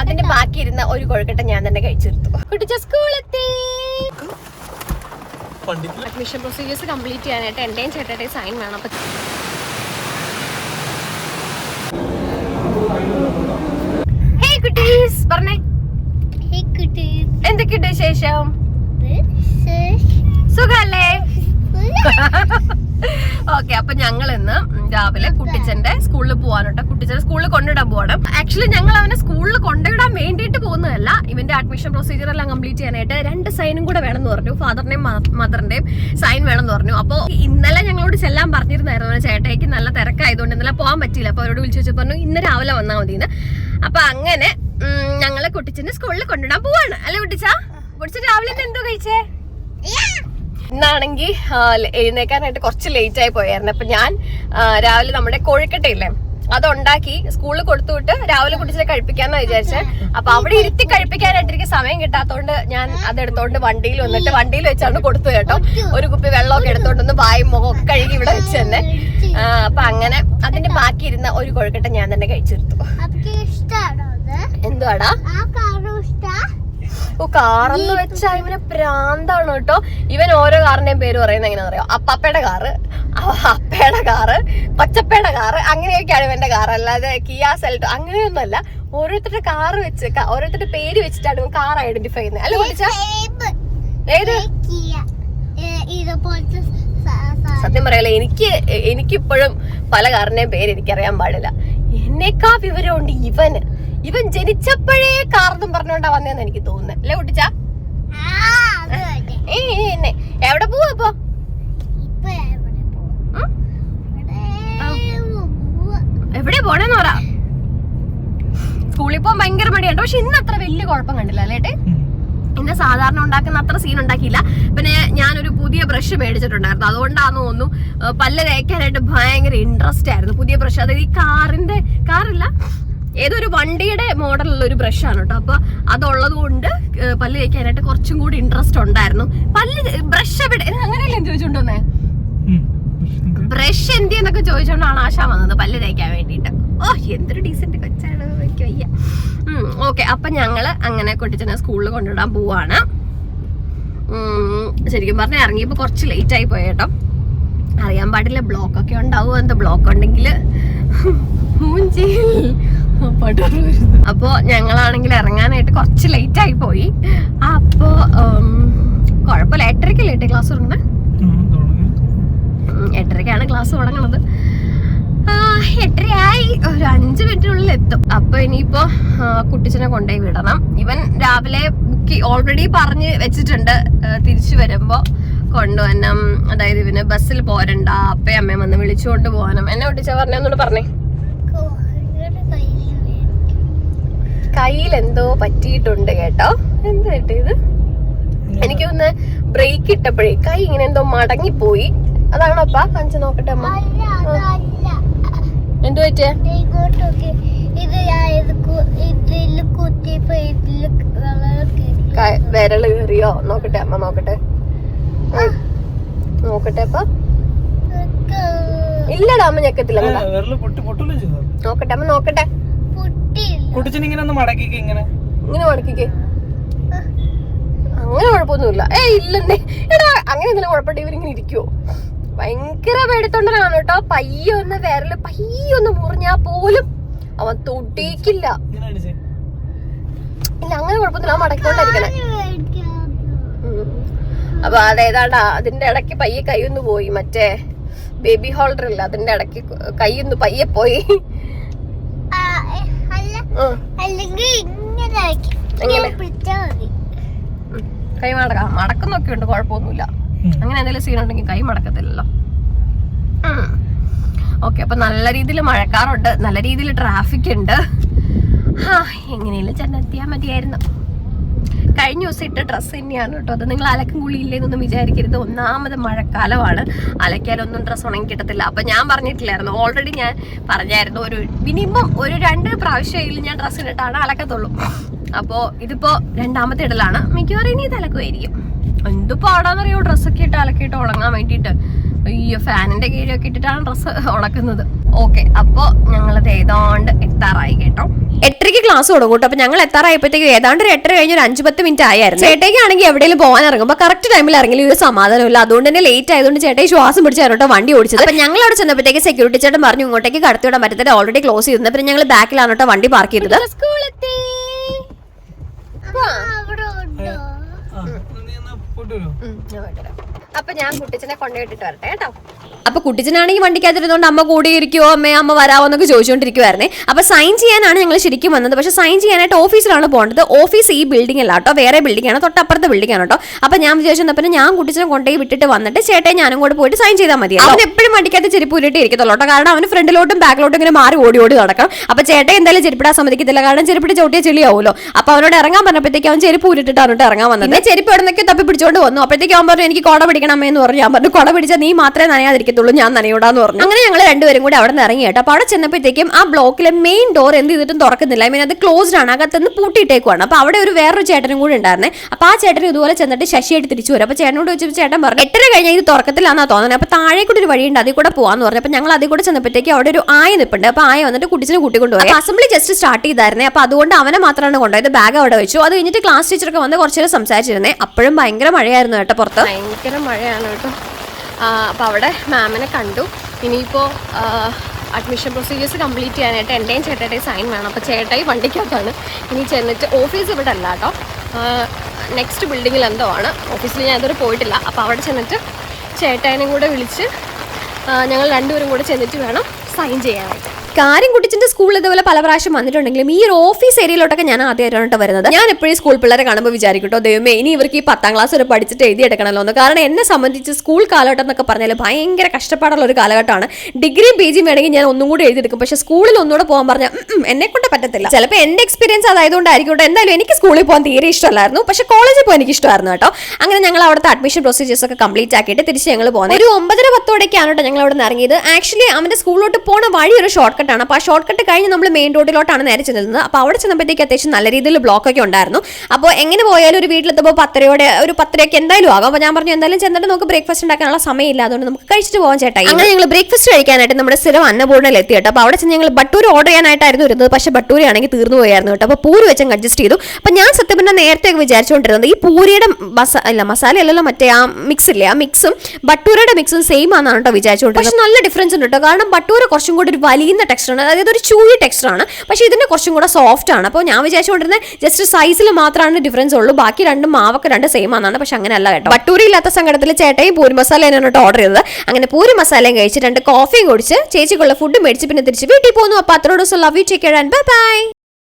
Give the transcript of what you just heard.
അതിന്റെ ബാക്കി ഇരുന്ന ഒരു കൊഴുക്കട്ട ഞാൻ തന്നെ കഴിച്ചെടുത്തു. കുട്ടിച്ച സ്കൂളെത്തി അഡ്മിഷൻ പ്രൊസീജിയേഴ്സ് കംപ്ലീറ്റ് ചെയ്യാനായിട്ട് എന്റെയും ചേട്ടന്റെ സൈൻ വേണം. അപ്പൊ ഹേയ് കുട്ടീസ് പറഞ്ഞേ. എന്തൊക്കെയുണ്ട് വിശേഷം? സുഖല്ലേ? ഓക്കെ അപ്പൊ ഞങ്ങൾ ഇന്ന് രാവിലെ കുട്ടിച്ചന്റെ സ്കൂളിൽ പോകാനുണ്ട് കുട്ടിച്ചന്റെ സ്കൂളിൽ കൊണ്ടിടാൻ പോകണം ആക്ച്വലി ഞങ്ങൾ അവനെ സ്കൂളിൽ കൊണ്ടിടാൻ വേണ്ടിയിട്ട് പോകുന്നതല്ല. ഇവന്റെ അഡ്മിഷൻ പ്രൊസീജിയർ എല്ലാം കംപ്ലീറ്റ് ചെയ്യാനായിട്ട് രണ്ട് സൈനും കൂടെ വേണമെന്ന് പറഞ്ഞു. ഫാദറിന്റെയും മദറിന്റെയും സൈൻ വേണമെന്ന് പറഞ്ഞു. അപ്പോൾ ഇന്നലെ ഞങ്ങളോട് ചെല്ലാൻ പറഞ്ഞിരുന്നായിരുന്നു ചേട്ടയ്ക്ക് നല്ല തിരക്കായതുകൊണ്ട്. ഇന്നലെ പോകാൻ പറ്റിയില്ല. അപ്പോൾ അവരോട് വിളിച്ചു വെച്ച് പറഞ്ഞു ഇന്ന് രാവിലെ വന്നാൽ മതിയെന്ന്. അപ്പൊ അങ്ങനെ ഞങ്ങളെ കുട്ടിച്ചന്റെ സ്കൂളിൽ കൊണ്ടിടാൻ പോവാണ്. അല്ലെ കുട്ടിച്ച? കുട്ടിച്ച രാവിലെ എന്തോ കഴിച്ചേ? ഇന്നാണെങ്കിൽ എഴുന്നേക്കാനായിട്ട് കുറച്ച് ലേറ്റ് ആയി പോയായിരുന്നു. അപ്പൊ ഞാൻ രാവിലെ നമ്മുടെ കോഴിക്കട്ടയില്ലേ അതുണ്ടാക്കി സ്കൂളിൽ കൊടുത്തുവിട്ട് രാവിലെ കുടിച്ചിട്ട് കഴിപ്പിക്കാന്ന് വിചാരിച്ചത് അപ്പൊ അവിടെ ഇരുത്തി കഴിപ്പിക്കാനായിട്ട് എനിക്ക് സമയം കിട്ടാത്തോണ്ട് ഞാൻ അതെടുത്തോണ്ട് വണ്ടിയിൽ വന്നിട്ട് വണ്ടിയിൽ വെച്ചാണ് കൊടുത്തു കേട്ടോ. ഒരു കുപ്പി വെള്ളമൊക്കെ എടുത്തോണ്ടൊന്ന് വായും മുഖം ഒക്കെ കഴുകി ഇവിടെ വെച്ച് തന്നെ. അപ്പൊ അങ്ങനെ അതിന്റെ ബാക്കി ഇരുന്ന ഒരു കൊഴുക്കട്ട ഞാൻ തന്നെ അത്? എന്തുവാടാ? ഓ കാറെന്ന് വെച്ചാ ഇവന് പ്രാന്താണ് കേട്ടോ. ഇവൻ ഓരോ കാറിന്റെയും പേര് പറയുന്നത് എങ്ങനെ അറിയോ അപ്പപ്പയുടെ കാറ് അപ്പയുടെ കാറ് പച്ചപ്പയുടെ കാറ് അങ്ങനെയൊക്കെയാണ് ഇവന്റെ കാർ അല്ലാതെ കിയ സെൽട്ടോ അങ്ങനെയൊന്നുമല്ല. ഓരോരുത്തരുടെ കാറ് വെച്ച് ഓരോരുത്തരുടെ പേര് വെച്ചിട്ടാണ് ഇവൻ കാർ ഐഡന്റിഫൈ ചെയ്യുന്നത്. അല്ലെ വിളിച്ച ഏത്? സത്യം പറയല എനിക്ക് എനിക്കിപ്പോഴും പല കാറിന്റെയും പേര് എനിക്കറിയാൻ പാടില്ല. എന്നേക്കാ വിവരമുണ്ട് ഇവന്? ഇവൻ ജനിച്ചപ്പോഴേ കാർന്നും പറഞ്ഞോണ്ടാ വന്നെന്ന് എനിക്ക് തോന്നുന്നത് അല്ലേ കുട്ടിച്ചാ? എവിടെ പോവാ അപ്പൊ ഇപ്പൊ എവിടെ പോണെന്ന് പറ. സ്കൂളിൽ പോകാൻ ഭയങ്കര മടിയുണ്ട്. പക്ഷെ ഇന്ന് അത്ര വലിയ കുഴപ്പം കണ്ടില്ല അല്ലേട്ടെ ഇന്ന് സാധാരണ ഉണ്ടാക്കുന്ന അത്ര സീൻ ഉണ്ടാക്കിയില്ല. പിന്നെ ഞാനൊരു പുതിയ ബ്രഷ് മേടിച്ചിട്ടുണ്ടായിരുന്നു. അതുകൊണ്ടാന്ന് തോന്നുന്നു പല്ല പല്ല് തേക്കാനായിട്ട് ഭയങ്കര ഇൻട്രസ്റ്റ് ആയിരുന്നു. പുതിയ ബ്രഷ് അതായത് ഈ കാറിന്റെ കാറില്ല? ഏതൊരു വണ്ടിയുടെ മോഡലുള്ള ഒരു ബ്രഷാണ് കേട്ടോ. അപ്പൊ അതുള്ളത് കൊണ്ട് പല്ല് തേക്കാനായിട്ട് കുറച്ചും കൂടി ഇൻട്രസ്റ്റ് ഉണ്ടായിരുന്നു. പല്ല് ബ്രഷ് എവിടെ? അങ്ങനെയല്ലേ ചോദിച്ചോണ്ടോന്നേ ബ്രഷ് എന്തി എന്നൊക്കെ ചോദിച്ചോണ്ടാണ് ആശ വന്നത് പല്ല് തേക്കാൻ വേണ്ടിയിട്ട്. ഓ എന്തൊരു ഡീസന്റ് കൊച്ചാണ്. എനിക്ക് വയ്യ. ഓക്കെ അപ്പൊ ഞങ്ങൾ അങ്ങനെ കൊട്ടിച്ചനെ സ്കൂളിൽ കൊണ്ടുവിടാൻ പോവാണ്. ശരിക്കും പറഞ്ഞാൽ ഇറങ്ങിയപ്പോ കുറച്ച് ലേറ്റ് ആയി പോയേട്ടോ അറിയാൻ പാടില്ല ബ്ലോക്ക് ഒക്കെ ഉണ്ടാവും എന്താ ബ്ലോക്ക് ഉണ്ടെങ്കിൽ അപ്പോ ഞങ്ങളാണെങ്കിൽ ഇറങ്ങാനായിട്ട് കുറച്ച് ലേറ്റ് ആയി പോയി. അപ്പോ കുഴപ്പമില്ല. എട്ടരയ്ക്ക് ലേറ്റ് ക്ലാസ് തുടങ്ങണേ എട്ടരക്കാണ് എട്ടരയ്ക്കാണ് ക്ലാസ് തുടങ്ങണത്. ആ, എട്ടരയായി. ഒരു അഞ്ച് മിനിറ്റിനുള്ളിൽ എത്തും. അപ്പൊ ഇനിയിപ്പോ കുട്ടിച്ചനെ കൊണ്ടുപോയി വിടണം. ഇവൻ രാവിലെ ബുക്ക് ഓൾറെഡി പറഞ്ഞ് വെച്ചിട്ടുണ്ട്. തിരിച്ചു വരുമ്പോ കൊണ്ടുവന്നം അതായത് ഇവന് ബസ്സിൽ പോരണ്ട. അപ്പയും അമ്മയും വന്ന് വിളിച്ചുകൊണ്ട് പോകാനും എന്നെ കുട്ടിച്ച പറഞ്ഞോട് പറഞ്ഞേ കോഴിയുടെ കയ്യിൽ വേണം. കയ്യിൽ എന്തോ പറ്റിയിട്ടുണ്ട് കേട്ടോ. എന്താ കേട്ടോ ഇത്? എനിക്ക് ഒന്ന് ബ്രേക്ക് ഇട്ടപ്പോഴേ കൈ ഇങ്ങനെ എന്തോ മടങ്ങി പോയി അതാണോ അപ്പ? കാണിച്ചു നോക്കട്ടെ അമ്മ. എന്തു പറ്റിയ? കയറിയോ? നോക്കട്ടെ അമ്മ നോക്കട്ടെ. നോക്കട്ടെ അപ്പ. ഇല്ലടാ അമ്മ ഞെക്കത്തില്ല നോക്കട്ടെ അമ്മ നോക്കട്ടെ. കുട്ടിച്ചൻ ഇങ്ങനെ ഒന്ന് മടക്കിക്ക് ഇങ്ങനെ. ഇങ്ങനെ മടക്കിക്കേ. അങ്ങനെ കുഴപ്പമൊന്നുമില്ല. ഏ ഇല്ലെന്നേ. എടാ അങ്ങനെ എന്തെങ്കിലും കുഴപ്പമില്ല ഇവരിങ്ങനെ ഇരിക്കുവോ? ഭയങ്കര പേടിത്തൊണ്ടനാണ് കേട്ടോ. പയ്യെ ഒന്ന് വിരൽ പയ്യെ ഒന്ന് മുറിഞ്ഞാ പോലും അവൻ അടിച്ചേ. ഇല്ല അങ്ങനെ കുഴപ്പമൊന്നുമില്ല. അവൻ മടക്കിക്കൊണ്ടിരിക്കണേ. മേടിക്കാം. അപ്പൊ അതേതാണ്ടാ അതിന്റെ ഇടയ്ക്ക് പയ്യെ കൈയൊന്ന് പോയി. മറ്റേ ബേബി ഹോൾഡർ ഇല്ല അതിന്റെ ഇടയ്ക്ക് കൈയൊന്ന് പയ്യെ പോയി ആ, ഏ, അല്ല ഉം. അല്ലെങ്കിൽ ഇങ്ങനെ ആക്കി. എങ്ങനെ? ഇങ്ങനെ പിടിച്ചാ മതി ഉം. കൈ മടക്കാം. മടക്കുന്നൊക്കെ ഉണ്ട് കുഴപ്പമൊന്നുമില്ല. അങ്ങനെ എന്തെങ്കിലും സീൻ ഉണ്ടെങ്കിൽ കൈ മടക്കത്തില്ലല്ലോ. ഓക്കെ അപ്പൊ നല്ല രീതിയിൽ മഴക്കാറുണ്ട്. നല്ല രീതിയിൽ ട്രാഫിക് ഉണ്ട്. എങ്ങനെയെങ്കിലും എങ്ങനെയും ചെന്നെത്തിയാൽ മതിയായിരുന്നു. കഴിഞ്ഞ ദിവസം ഇട്ട ഡ്രസ്സ് തന്നെയാണ് കേട്ടോ അത്. നിങ്ങൾ അലക്കും കുളിയില്ലെന്നൊന്നും വിചാരിക്കരുത്. ഒന്നാമത് മഴക്കാലമാണ്. അലക്കാനൊന്നും ഡ്രസ്സ് ഉണങ്ങി കിട്ടത്തില്ല. അപ്പൊ ഞാൻ പറഞ്ഞിട്ടില്ലായിരുന്നു. ഓൾറെഡി ഞാൻ പറഞ്ഞായിരുന്നു ഒരു മിനിമം ഒരു രണ്ട് പ്രാവശ്യമെങ്കിലും ഞാൻ ഡ്രസ്സ് ഇട്ടിട്ടാണ് അലക്കത്തുള്ളൂ. അപ്പോ ഇതിപ്പോ രണ്ടാമത്തെ ഇടലാണ്. മിക്കവാറും ഇനി ഇത് അലക്കുമായിരിക്കും എന്ത് പാടാന്നറിയോ? ഡ്രസ്സൊക്കെ ഇട്ട് അലക്കിയിട്ട് ഉണങ്ങാൻ വേണ്ടിയിട്ട്. അയ്യോ ഫാനിന്റെ കീഴൊക്കെ ഇട്ടിട്ടാണ് ഡ്രസ്സ് ഉണക്കുന്നത്. ഓക്കെ അപ്പോ ഞങ്ങളത് ഏതാണ്ട് എത്താറായി കേട്ടോ. എട്ടരയ്ക്ക് ക്ലാസ് തുടങ്ങും കേട്ടോ. അപ്പൊ ഞങ്ങൾ എത്താറായപ്പോഴത്തേക്ക് ഏതാണ്ട് ഒരു എട്ടര കഴിഞ്ഞ ഒരു അഞ്ച് പത്ത് മിനിറ്റ് ആയിരുന്നു ചേട്ടയ്ക്കാണെങ്കിൽ എവിടെയെങ്കിലും പോകാൻ ഇറങ്ങുമ്പോൾ കറക്റ്റ് ടൈമിൽ ഇറങ്ങി ഒരു സമാധാനമില്ല അതുകൊണ്ട് തന്നെ ലേറ്റ് ആയതുകൊണ്ട് ചേട്ടൻ ശ്വാസം പിടിച്ചായിരുന്നു കേട്ടോ വണ്ടി ഓടിച്ചത്. അപ്പൊ ഞങ്ങൾ അവിടെ ചെന്നപ്പോഴത്തേക്ക് സെക്യൂരിറ്റി ചേട്ടൻ പറഞ്ഞു ഇങ്ങോട്ടേക്ക് കടത്തിവിടാൻ പറ്റത്തില്ല. ഓൾറെഡി ക്ലോസ് ചെയ്തു. പിന്നെ ഞങ്ങൾ ബാക്കിലാണ് കേട്ടോ വണ്ടി പാർക്ക് ചെയ്തത്. ഉണ്ടോ? ആ നീ എന്നാ പോയിട്ട് വരുമോ അപ്പൊ ഞാൻ കുട്ടിച്ചനെ കൊണ്ടുപോയിട്ടിട്ട് വരട്ടെ കേട്ടോ. അപ്പൊ കുട്ടിച്ചനാണെങ്കിൽ വണ്ടിക്കകത്തിരുന്നോണ്ട് അമ്മ കൂടി ഇരിക്കുവോ അമ്മേ അമ്മ വരാവോ എന്നൊക്കെ ചോദിച്ചുകൊണ്ടിരിക്കുവായിരുന്നേ അപ്പൊ സൈൻ ചെയ്യാനാണ് ഞങ്ങൾ ശരിക്കും വന്നത്. പക്ഷെ സൈൻ ചെയ്യാനായിട്ട് ഓഫീസിലാണ് പോകേണ്ടത്. ഓഫീസ് ഈ ബിൽഡിംഗ് അല്ല കേട്ടോ. വേറെ ബിൽഡിംഗ് ആണ്. തൊട്ടപ്പുറത്തെ ബിൽഡിംഗ് ആണ് കേട്ടോ. അപ്പൊ ഞാൻ വിചാരിച്ചു പിന്നെ ഞാൻ കുട്ടിച്ചനെ കൊണ്ടുപോയി വിട്ടിട്ട് വന്നിട്ട് ചേട്ടൻ ഞാനും കൂടെ പോയിട്ട് സൈൻ ചെയ്താൽ മതി അവൻ എപ്പോഴും വണ്ടിക്കകത്ത് ചെരുപ്പ് ഊരിട്ട് ഇരിക്കത്തുള്ളൂ കേട്ടോ. കാരണം അവന് ഫ്രണ്ടിലോട്ടും ബാക്കിലോട്ടും ഇങ്ങനെ മാറി ഓടി ഓടി നടക്കണം. അപ്പൊ ചേട്ടൻ എന്തായാലും ചെരുപ്പിടാൻ സമ്മതിക്കത്തില്ല. കാരണം ചെരുപ്പിട്ട് ചവിട്ടിയ ചെളിയാവുമല്ലോ അപ്പൊ അവനോട് ഇറങ്ങാൻ പറഞ്ഞപ്പോഴത്തേക്ക് അവൻ ചെരുപ്പ് ഉരുട്ടിട്ടാണ് ഇറങ്ങാൻ വന്നത്. ചെരുപ്പ് എവിടെ നിന്നൊക്കെ തപ്പി പിടിച്ചോണ്ട് വന്നു. അപ്പോഴത്തേക്ക് അവൻ പറഞ്ഞു എനിക്ക് കൊട പിടിക്കണമേ എന്ന് പറഞ്ഞു. ഞാൻ പറഞ്ഞു കുട പിടിച്ച നീ മാത്രമേ നനയാതിരിക്കത്തുള്ളൂ ഞാൻ നനയൂടാന്ന് പറഞ്ഞു. അങ്ങനെ ഞങ്ങൾ രണ്ടുപേരും കൂടി അവിടെ നിന്ന് ഇറങ്ങി കേട്ടോ. അപ്പോൾ അവിടെ ചെന്നപ്പോഴത്തേക്കും ആ ബ്ലോക്കിലെ മെയിൻ ഡോർ എന്ത് ചെയ്തിട്ടും തുറക്കുന്നില്ല. ഐ മീൻ അത് ക്ലോസ്ഡ് ആണ് അകത്തുനിന്ന് പൂട്ടിയിട്ടേക്കുവാണ്. അപ്പോൾ അവിടെ ഒരു വേറൊരു ചേട്ടനും കൂടി ഉണ്ടായിരുന്നേ. അപ്പോൾ ആ ചേട്ടൻ ഇതുപോലെ ചെന്നിട്ട് ശശിയായിട്ട് തിരിച്ചു വരും. അപ്പോൾ ചേട്ടനോട് ചോദിച്ചപ്പോൾ ചേട്ടൻ പറഞ്ഞു എട്ടര കഴിഞ്ഞാൽ ഇത് തുറക്കത്തില്ലാന്നാ തോന്നുന്നത് അപ്പൊ താഴെ കൂടി ഒരു വഴിയുണ്ട് അതിൽ കൂടെ പോവാന്ന് പറഞ്ഞു. അപ്പോൾ ഞങ്ങൾ അതിൽ കൂടെ ചെന്നപ്പോഴത്തേക്ക് അവിടെ ഒരു ആയ നിപ്പുണ്ട്. അപ്പോൾ ആയ വന്നിട്ട് കുട്ടിച്ചിനെ കൂട്ടിക്കൊണ്ടുപോയി. അസംബ്ലി ജസ്റ്റ് സ്റ്റാർട്ട് ചെയ്തായിരുന്നേ. അപ്പോൾ അതുകൊണ്ട് അവനെ മാത്രമാണ് കൊണ്ടുപോയത്. ബാഗ് അവിടെ വെച്ചു. അത് കഴിഞ്ഞിട്ട് ക്ലാസ് ടീച്ചറൊക്കെ വന്ന് കുറച്ചേരം സംസാരിച്ചിരുന്നേ. അപ്പോഴും ഭയങ്കര മഴയായിരുന്നു കേട്ടോ പുറത്ത്. ഭയങ്കര മഴയാണ് കേട്ടോ. അപ്പോൾ അവിടെ മാമിനെ കണ്ടു. ഇനിയിപ്പോൾ അഡ്മിഷൻ പ്രൊസീജിയേഴ്സ് കംപ്ലീറ്റ് ചെയ്യാനായിട്ട് എന്റെയും ചേട്ടയുടെയും സൈൻ വേണം. അപ്പോൾ ചേട്ടായി വണ്ടിക്കകത്താണ്. ഇനി ചെന്നിട്ട് ഓഫീസ് ഇവിടെ അല്ല കേട്ടോ. നെക്സ്റ്റ് ബിൽഡിങ്ങിൽ എന്തോ ആണ്. ഓഫീസിൽ ഞാൻ ഇതുവരെ പോയിട്ടില്ല. അപ്പോൾ അവിടെ ചെന്നിട്ട് ചേട്ടായനെയും കൂടെ വിളിച്ച് ഞങ്ങൾ രണ്ടുപേരും കൂടെ ചെന്നിട്ട് വേണം സൈൻ ചെയ്യാനായിട്ട്. കാര്യം കുട്ടിച്ചിന്റെ സ്കൂളിൽ ഇതുപോലെ പല പ്രാവശ്യം വന്നിട്ടുണ്ടെങ്കിലും ഈ ഒരു ഓഫീസ് ഏരിയയിലോട്ടൊക്കെ ഞാൻ ആദ്യമായിട്ടാണ് വരുന്നത്. ഞാൻ എപ്പോഴും സ്കൂൾ പിള്ളേരെ കാണുമ്പോൾ വിചാരിക്കട്ടോ ദൈവമേ ഇനി ഇവർക്ക് ഈ പത്താം ക്ലാസ് വരെ പഠിച്ചിട്ട് എഴുതിയെടുക്കണമല്ലോ എന്ന്. കാരണം എന്നെ സംബന്ധിച്ച് സ്കൂൾ കാലഘട്ടം എന്നൊക്കെ പറഞ്ഞാൽ ഭയങ്കര കഷ്ടപ്പാടുള്ള ഒരു കാലഘട്ടമാണ്. ഡിഗ്രി പി ജി വേണമെങ്കിൽ ഞാൻ ഒന്നും കൂടി എഴുതിയെടുക്കും പക്ഷേ സ്കൂളിൽ ഒന്നുകൂടെ പോകാൻ പറഞ്ഞാൽ എന്നെ കൊണ്ട് പറ്റത്തില്ല. ചിലപ്പോൾ എന്റെ എക്സ്പീരിയൻസ് അതായതുകൊണ്ടായിരിക്കും എന്തായാലും എനിക്ക് സ്കൂളിൽ പോകാൻ തീരെ ഇഷ്ടമല്ലായിരുന്നു. പക്ഷേ കോളേജിൽ പോകാൻ എനിക്ക് ഇഷ്ടമായിരുന്നു കേട്ടോ അങ്ങനെ ഞങ്ങൾ അവിടുത്തെ അഡ്മിഷൻ പ്രൊസീജിയേഴ്സ് ഒക്കെ കംപ്ലീറ്റ് ആക്കിയിട്ട് തിരിച്ച് ഞങ്ങൾ പോകുന്നത് ഒരു ഒമ്പതര പത്തോടെയൊക്കെയാണ് കേട്ടോ ഞങ്ങൾ അവിടെ നിന്ന് ഇറങ്ങിയത് ആക്ച്വലി അവന്റെ സ്കൂളിലോട്ട് പോണ വഴി ഒരു ഷോർട്ട് ആണ്. അപ്പോൾ ആ ഷോർട്ട് കട്ട് കഴിഞ്ഞ് നമ്മൾ മെയിൻ റോഡിലോട്ടാണ് നേരെ ചെല്ലുന്നത്. അപ്പോൾ അവിടെ ചെന്നപ്പോഴത്തേക്ക് അത്യാവശ്യം നല്ല രീതിയിൽ ബ്ലോക്കൊക്കെ ഉണ്ടായിരുന്നു. അപ്പോൾ എങ്ങനെ പോയാലും ഒരു വീട്ടിലെത്തുമ്പോൾ പത്തരയോടെ ഒരു പത്തരയൊക്കെ എന്തായാലും ആകും. അപ്പോൾ ഞാൻ പറഞ്ഞു എന്തായാലും ചെന്നിട്ട് നമുക്ക് ബ്രേക്ക്ഫാസ്റ്റ് ഉണ്ടാക്കാനുള്ള സമയമില്ല. അതുകൊണ്ട് നമുക്ക് കഴിച്ചിട്ട് പോകാൻ ചേട്ടായി അങ്ങനെ ഞങ്ങൾ ബ്രേക്ക്ഫാസ്റ്റ് കഴിക്കാനായിട്ട് നമ്മുടെ സ്ഥിരം അന്നപൂർണയിൽ എത്തി കേട്ടോ. അപ്പോൾ അവിടെ ചെന്ന് ഞങ്ങൾ ബട്ടൂർ ഓർഡർ ചെയ്യാനായിട്ടായിരുന്നു ഇരുന്നത്. പക്ഷേ ബട്ടൂരി ആണെങ്കിൽ തീർന്നു പോയായിരുന്നു കേട്ടോ. അപ്പോൾ പൂരി വെച്ചങ്ങ് അഡ്ജസ്റ്റ് ചെയ്തു. അപ്പോൾ ഞാൻ സത്യം പറഞ്ഞാൽ നേരത്തെ ഒക്കെ വിചാരിച്ചുകൊണ്ടിരുന്നത് ഈ പൂരിയുടെ മസാല അല്ല മസാല അല്ലല്ലോ മറ്റേ ആ മിക്സ് ഇല്ലേ? ആ മിക്സും ബട്ടൂരയുടെ മിക്സും സെയിം ആണെന്നാണ് കേട്ടോ വിചാരിച്ചുകൊണ്ടിരുന്നത്. പക്ഷേ നല്ല ഡിഫറൻസ് ഉണ്ട് കേട്ടോ. കാരണം ബട്ടൂര കുറച്ചും കൂടി ഒരു വലിയുന്ന ടെക്സ്റ്ററാണ് അതായത് ഒരു ചൂയി ടെക്സ്റ്ററാണ് പക്ഷേ ഇതിന്റെ കുറച്ചും കൂടെ സോഫ്റ്റ് ആണ്. അപ്പോൾ ഞാൻ വിചാരിച്ചുകൊണ്ടിരുന്നത് ജസ്റ്റ് സൈസിൽ മാത്രമാണ് ഡിഫറൻസ് ഉള്ളൂ. ബാക്കി രണ്ടും മാവൊക്കെ രണ്ട് സെയിം ആണെന്നാണ്. പക്ഷേ അങ്ങനെ അല്ല കേട്ടോ. ബട്ടൂരി ഇല്ലാത്ത സങ്കടത്തിൽ ചേട്ടയും പൂരി മസാല തന്നെയാണ് ഓർഡർ ചെയ്തത്. അങ്ങനെ പൂരി മസാലയും കഴിച്ച് രണ്ട് കോഫിയും കുടിച്ച് ചേച്ചിക്കുള്ള ഫുഡ് മേടിച്ച് പിന്നെ തിരിച്ച് വീട്ടിൽ പോകുന്നു. അപ്പോൾ അത്രയോട് love you take bye bye